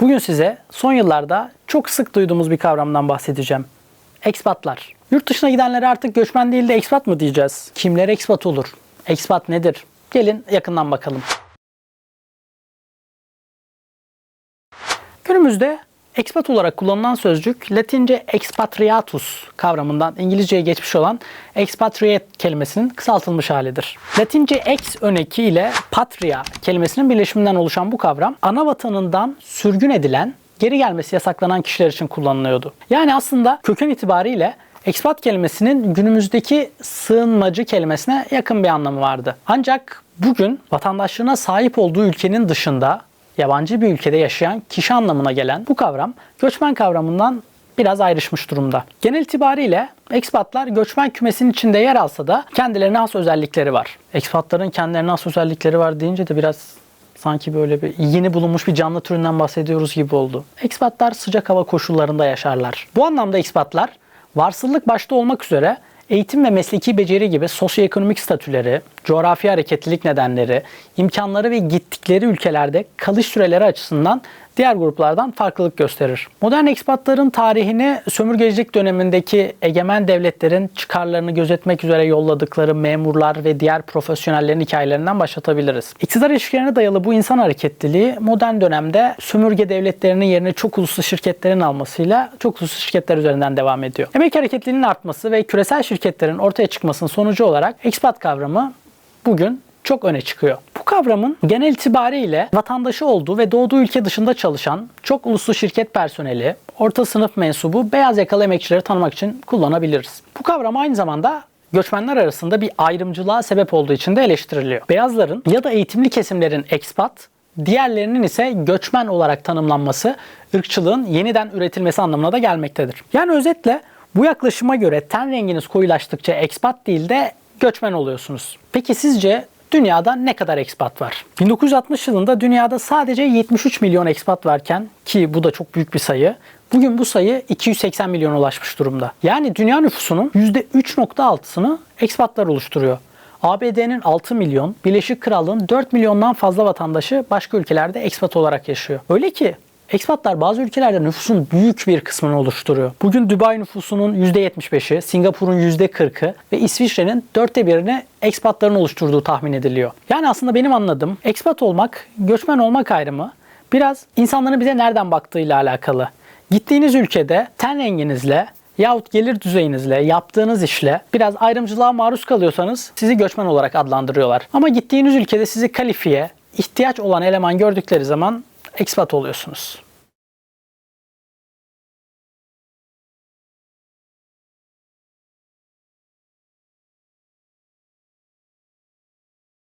Bugün size son yıllarda çok sık duyduğumuz bir kavramdan bahsedeceğim. Ekspatlar. Yurt dışına gidenlere artık göçmen değil de ekspat mı diyeceğiz? Kimler ekspat olur? Ekspat nedir? Gelin yakından bakalım. Günümüzde ekspat olarak kullanılan sözcük Latince expatriatus kavramından İngilizceye geçmiş olan expatriate kelimesinin kısaltılmış halidir. Latince ex öneki ile patria kelimesinin birleşiminden oluşan bu kavram ana vatanından sürgün edilen, geri gelmesi yasaklanan kişiler için kullanılıyordu. Yani aslında köken itibariyle Expat kelimesinin günümüzdeki sığınmacı kelimesine yakın bir anlamı vardı. Ancak bugün vatandaşlığına sahip olduğu ülkenin dışında yabancı bir ülkede yaşayan kişi anlamına gelen bu kavram göçmen kavramından biraz ayrışmış durumda. Genel itibariyle ekspatlar göçmen kümesinin içinde yer alsa da kendilerine has özellikleri var. Ekspatların kendilerine has özellikleri var deyince de biraz sanki böyle bir yeni bulunmuş bir canlı türünden bahsediyoruz gibi oldu. Ekspatlar sıcak hava koşullarında yaşarlar. Bu anlamda ekspatlar varsıllık başta olmak üzere eğitim ve mesleki beceri gibi sosyoekonomik statüleri, coğrafi hareketlilik nedenleri, imkanları ve gittikleri ülkelerde kalış süreleri açısından diğer gruplardan farklılık gösterir. Modern ekspatların tarihini sömürgecilik dönemindeki egemen devletlerin çıkarlarını gözetmek üzere yolladıkları memurlar ve diğer profesyonellerin hikayelerinden başlatabiliriz. İktidar ilişkilerine dayalı bu insan hareketliliği modern dönemde sömürge devletlerinin yerine çok uluslu şirketlerin almasıyla çok uluslu şirketler üzerinden devam ediyor. Emek hareketliliğinin artması ve küresel şirketlerin ortaya çıkmasının sonucu olarak ekspat kavramı bugün çok öne çıkıyor. Kavramın genel itibariyle vatandaşı olduğu ve doğduğu ülke dışında çalışan çok uluslu şirket personeli, orta sınıf mensubu, beyaz yakalı emekçileri tanımak için kullanabiliriz. Bu kavram aynı zamanda göçmenler arasında bir ayrımcılığa sebep olduğu için de eleştiriliyor. Beyazların ya da eğitimli kesimlerin ekspat, diğerlerinin ise göçmen olarak tanımlanması ırkçılığın yeniden üretilmesi anlamına da gelmektedir. Yani özetle bu yaklaşıma göre ten renginiz koyulaştıkça ekspat değil de göçmen oluyorsunuz. Peki sizce dünyada ne kadar ekspat var? 1960 yılında dünyada sadece 73 milyon ekspat varken ki bu da çok büyük bir sayı. Bugün bu sayı 280 milyona ulaşmış durumda. Yani dünya nüfusunun %3.6'sını ekspatlar oluşturuyor. ABD'nin 6 milyon, Birleşik Krallığın 4 milyondan fazla vatandaşı başka ülkelerde ekspat olarak yaşıyor. Öyle ki Ekspatlar bazı ülkelerde nüfusun büyük bir kısmını oluşturuyor. Bugün Dubai nüfusunun %75'i, Singapur'un %40'ı ve İsviçre'nin dörtte birini ekspatların oluşturduğu tahmin ediliyor. Yani aslında benim anladığım ekspat olmak, göçmen olmak ayrımı biraz insanların bize nereden baktığıyla alakalı. Gittiğiniz ülkede ten renginizle yahut gelir düzeyinizle, yaptığınız işle biraz ayrımcılığa maruz kalıyorsanız sizi göçmen olarak adlandırıyorlar. Ama gittiğiniz ülkede sizi kalifiye, ihtiyaç olan eleman gördükleri zaman ekspat oluyorsunuz.